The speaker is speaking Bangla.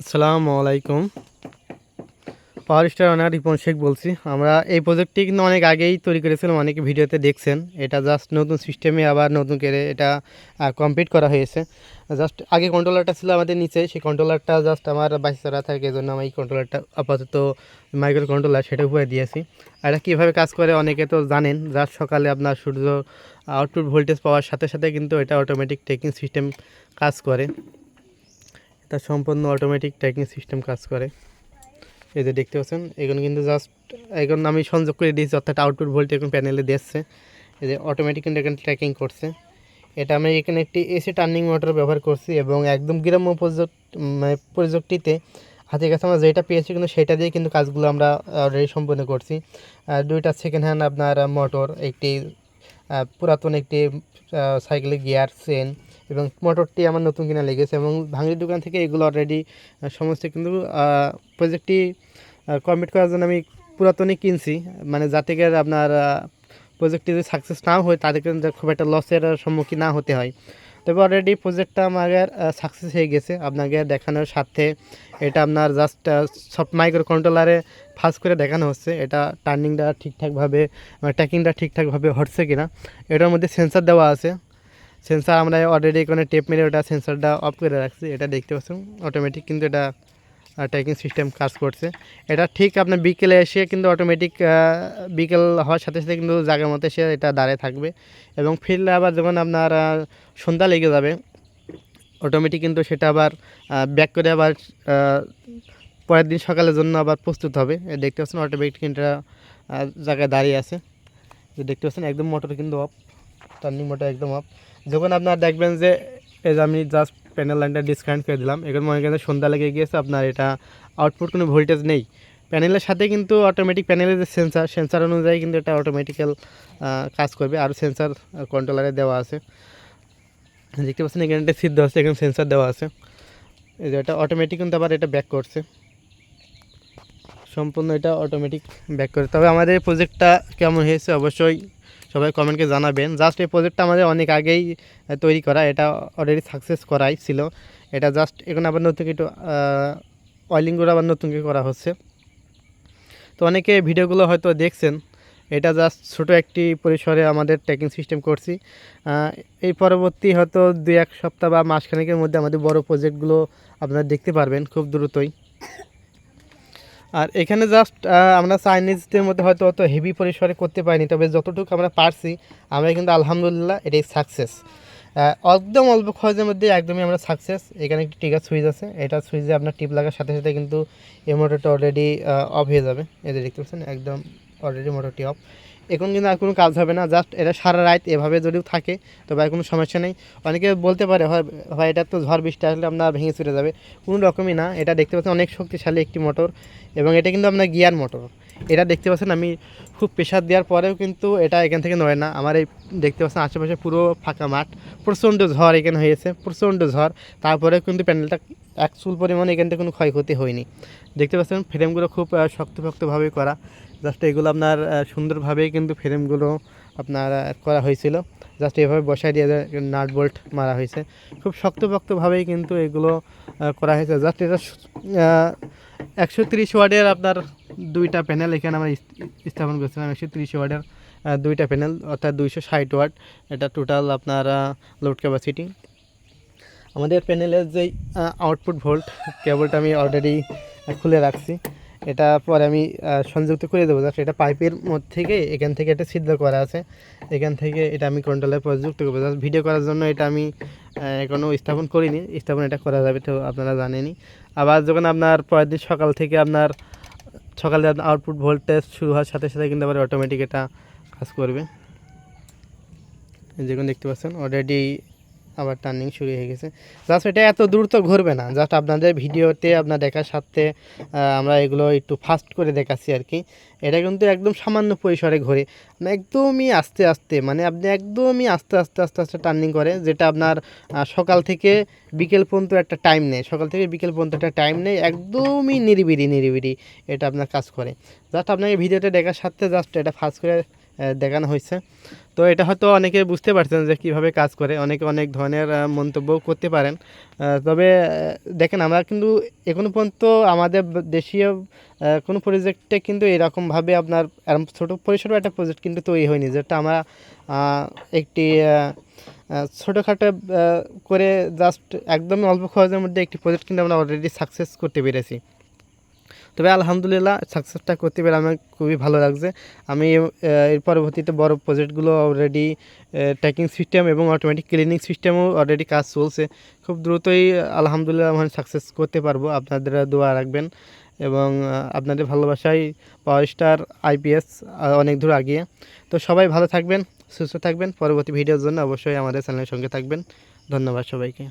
আসসালামু আলাইকুম। Power star owner Ripon Sheikh বলছি। আমরা এই প্রজেক্টটি কিন্তু অনেক আগেই তৈরি করেছিলাম, অনেকে ভিডিওতে দেখছেন। এটা জাস্ট নতুন সিস্টেমে আবার নতুন করে এটা কমপ্লিট করা হয়েছে। জাস্ট আগে কন্ট্রোলারটা ছিল আমাদের নিচে, সেই কন্ট্রোলারটা জাস্ট আমার বাচ্চারা থাকে এজন্য আমি এই কন্ট্রোলারটা আপাতত মাইক্রো কন্ট্রোলার সেটা উপরে দিয়েছি। আর এটা কীভাবে কাজ করে অনেকে তো জানেন জাস্ট সকালে আপনার সূর্য আউটপুট ভোল্টেজ পাওয়ার সাথে সাথে কিন্তু এটা অটোমেটিক টেকিং সিস্টেম কাজ করে। এটা সম্পূর্ণ অটোমেটিক ট্র্যাকিং সিস্টেম কাজ করে। এই যে দেখতে পাচ্ছেন এখন কিন্তু জাস্ট এখন আমি সংযোগ করে দিয়েছি, অর্থাৎ আউটপুট ভোল্ট এখন প্যানেলে দিচ্ছে এই যে অটোমেটিক কিন্তু এখানে ট্র্যাকিং করছে। এটা আমি এখানে একটি এসি টার্নিং মোটর ব্যবহার করছি এবং একদম গ্রাম্য মানে প্রযুক্তিতে হাতের কাছে আমরা যেটা পেয়েছি কিন্তু সেটা দিয়ে কিন্তু কাজগুলো আমরা অলরেডি সম্পূর্ণ করছি। দুইটা সেকেন্ড হ্যান্ড আপনার মোটর একটি পুরাতন একটি সাইকেলের গিয়ার চেন এবং মোটরটি আমার নতুন কিনা লেগেছে এবং ভাঙড়ির দোকান থেকে এগুলো অলরেডি সমস্ত কিন্তু প্রজেক্টটি কমপ্লিট করার জন্য আমি পুরাতনই কিনছি। মানে যাতে আপনার প্রজেক্টটি যদি সাকসেস নাও হয় তাদেরকে খুব একটা লসের সম্মুখীন না হতে হয়। তবে অলরেডি প্রজেক্টটা আমাদের সাকসেস হয়ে গেছে। আপনাকে দেখানোর সাথে এটা আপনার জাস্ট সফট মাইক্রো কন্ট্রোলারে ফাস্ট করে দেখানো হচ্ছে। এটা টার্নিংটা ঠিকঠাকভাবে ট্যাকিংটা ঠিকঠাকভাবে হচ্ছে কিনা, এটার মধ্যে সেন্সার দেওয়া আছে। সেন্সার আমরা অলরেডি এখানে টেপ মেরে ওটা সেন্সারটা অফ করে রাখছি, এটা দেখতে পাচ্ছেন অটোমেটিক কিন্তু এটা ট্র্যাকিং সিস্টেম কাজ করছে। এটা ঠিক আপনার বিকেলে এসে কিন্তু অটোমেটিক বিকেল হওয়ার সাথে সাথে কিন্তু জায়গার মতো এসে এটা দাঁড়িয়ে থাকবে এবং ফিরলে আবার যখন আপনার সন্ধ্যা লেগে যাবে অটোমেটিক কিন্তু সেটা আবার ব্যাক করে আবার পরের দিন সকালের জন্য আবার প্রস্তুত হবে। দেখতে পাচ্ছেন অটোমেটিক কিন্তু জায়গায় দাঁড়িয়ে আছে। দেখতে পাচ্ছেন একদম মোটর কিন্তু অফ টার্নিং মোটর একদম অফ যখন আপনার দেখবেন যে, এই যে আমি জাস্ট প্যানেল লাইনটা ডিসকানেক্ট করে দিলাম, এখন মনে করেন সন্ধ্যা লেগে গিয়েছে, আপনার এটা আউটপুট কোনো ভোল্টেজ নেই। প্যানেলের সাথে কিন্তু অটোমেটিক প্যানেলের যে সেন্সার সেন্সার অনুযায়ী কিন্তু এটা অটোমেটিক্যাল কাজ করবে। আর সেন্সার কন্ট্রোলারে দেওয়া আছে। দেখতে পাচ্ছেন এখানে একটা সিদ্ধ আছে, এখানে সেন্সার দেওয়া আছে। এই যে এটা অটোমেটিক কিন্তু আবার এটা ব্যাক করছে। সম্পূর্ণ এটা অটোমেটিক ব্যাক করে তবে আমাদের প্রজেক্টটা কেমন হয়েছে? অবশ্যই সবাই কমেন্টকে জানাবেন। জাস্ট এই প্রজেক্টটা আমাদের অনেক আগেই তৈরি করা, এটা অলরেডি সাকসেস করাই ছিল। এটা জাস্ট এখন আবার নতুন একটু অয়েলিং করে আবার নতুন করে হচ্ছে। তো অনেকে ভিডিওগুলো হয়তো দেখছেন, এটা জাস্ট ছোটো একটি পরিসরে আমাদের ট্র্যাকিং সিস্টেম করছি। এই পরবর্তী হয়তো দুই এক সপ্তাহ বা মাসখানেকের মধ্যে আমাদের বড় প্রজেক্টগুলো আপনারা দেখতে পারবেন খুব দ্রুতই। আর এখানে জাস্ট আমরা চাইনিজদের মধ্যে হয়তো অত হেভি পরিসরে করতে পারিনি, তবে যতটুকু আমরা পারছি, আমরা কিন্তু আলহামদুলিল্লাহ এটাই সাকসেস একদম অল্প খরচের মধ্যে একদমই আমরা সাকসেস এখানে একটি টিকার সুইচ আছে, এটা সুইচে আপনার টিপ লাগার সাথে সাথে কিন্তু এই মোটরটা অলরেডি অফ হয়ে যাবে। এদের দেখতে পাচ্ছেন, একদম অলরেডি মোটরটি অফ এখন কিন্তু আর কোনো কাজ হবে না জাস্ট এটা সারা রাত এভাবে যদিও থাকে তবে আর কোনো সমস্যা নেই। অনেকে বলতে পারে, হয় এটা তো ঝড় বৃষ্টি আসলে আপনার ভেঙে চলে যাবে। কোনো রকমই না, এটা দেখতে পাচ্ছেন অনেক শক্তিশালী একটি মোটর এবং এটা কিন্তু আপনার গিয়ার মোটর। এটা দেখতে পাচ্ছেন আমি খুব প্রেশার দেওয়ার পরেও কিন্তু এটা এখান থেকে নয় না। আমার এই দেখতে পাচ্ছেন আশেপাশে পুরো ফাঁকা মাঠ, প্রচণ্ড ঝড় এখানে হয়েছে, প্রচণ্ড ঝড়। তারপরেও কিন্তু প্যানেলটা এক চুল পরিমাণে এখান থেকে কোনো ক্ষয়ক্ষতি হয়নি। দেখতে পাচ্ছেন, ফ্রেমগুলো খুব শক্তপোক্তভাবে করা। জাস্ট এগুলো আপনার সুন্দরভাবেই কিন্তু ফ্রেমগুলো আপনার করা হয়েছিল। জাস্ট এভাবে বসাই দিয়ে নাট বোল্ট মারা হয়েছে। খুব শক্তপোক্তভাবেই কিন্তু এগুলো করা হয়েছে। জাস্ট এটা একশো তিরিশ ওয়ার্ডের আপনার দুইটা প্যানেল এখানে আমরা স্থাপন করছিলাম। একশো তিরিশ ওয়ার্ডের দুইটা প্যানেল, অর্থাৎ দুইশো ষাট ওয়াট এটা টোটাল আপনার লোড ক্যাপাসিটি আমাদের প্যানেলের যেই আউটপুট ভোল্ট কেবলটা আমি অলরেডি খুলে রাখছি। এটা পরে আমি সংযুক্ত করে দেবো। জাস্ট এটা পাইপের মধ্যে থেকে, এখান থেকে একটা সিদ্ধ করা আছে। এখান থেকে এটা আমি কন্ট্রোলে পরে যুক্ত করব। জাস্ট ভিডিও করার জন্য এটা আমি এখনও স্থাপন করিনি। স্থাপন এটা করা যাবে তো আপনারা জানেনই। আবার যখন আপনার পরের দিন সকাল থেকে আপনার, সকালে আউটপুট ভোল্টেজ শুরু হওয়ার সাথে সাথে কিন্তু আবার অটোমেটিক এটা কাজ করবে। যেগুলো দেখতে পাচ্ছেন? অলরেডি আবার টার্নিং শুরু হয়ে গেছে। জাস্ট এটা এত দ্রুত ঘুরবে না জাস্ট আপনাদের ভিডিওতে, আপনার দেখার সাথে আমরা এগুলো একটু ফাস্ট করে দেখাচ্ছি আর কি। এটা কিন্তু একদম সামান্য পরিসরে ঘোরে। মানে একদমই আস্তে আস্তে মানে আপনি একদমই আস্তে আস্তে আস্তে আস্তে টার্নিং করে, যেটা আপনার সকাল থেকে বিকেল পর্যন্ত একটা টাইম নেই সকাল থেকে বিকেল পর্যন্ত একটা টাইম নেই একদমই নিরিবিড়ি নিরিবিড়ি এটা আপনার কাজ করে। জাস্ট আপনাকে ভিডিওটা দেখার সাথে জাস্ট এটা ফাস্ট করে দেখানো হয়েছে। তো এটা হয়তো অনেকে বুঝতে পারছেন যে কীভাবে কাজ করে। অনেকে অনেক ধরনের মন্তব্য করতে পারেন। তবে দেখেন আমরা কিন্তু এখনও পর্যন্ত আমাদের দেশীয় কোনো প্রজেক্টে কিন্তু এরকমভাবে আপনার ছোটো পরিসরে একটা প্রজেক্ট কিন্তু তৈরি হয়নি। যেটা আমরা একটি ছোটোখাটো করে জাস্ট একদমই অল্প খরচের মধ্যে একটি প্রজেক্ট কিন্তু আমরা অলরেডি সাকসেস করতে পেরেছি। তবে আলহামদুলিল্লাহ সাকসেসটা করতে পেরে আমার খুবই ভালো লাগছে। আমি এর পরবর্তীতে বড় প্রজেক্টগুলো অলরেডি ট্র্যাকিং সিস্টেম এবং অটোমেটিক ক্লিনিং সিস্টেমও অলরেডি কাজ চলছে। খুব দ্রুতই আলহামদুলিল্লাহ আমি সাকসেস করতে পারব। আপনাদের দোয়া রাখবেন এবং আপনাদের ভালোবাসায় পাওয়ার স্টার আইপিএস অনেক দূর আগিয়ে। তো সবাই ভালো থাকবেন, সুস্থ থাকবেন। পরবর্তী ভিডিওর জন্য অবশ্যই আমাদের চ্যানেলের সঙ্গে থাকবেন। ধন্যবাদ সবাইকে।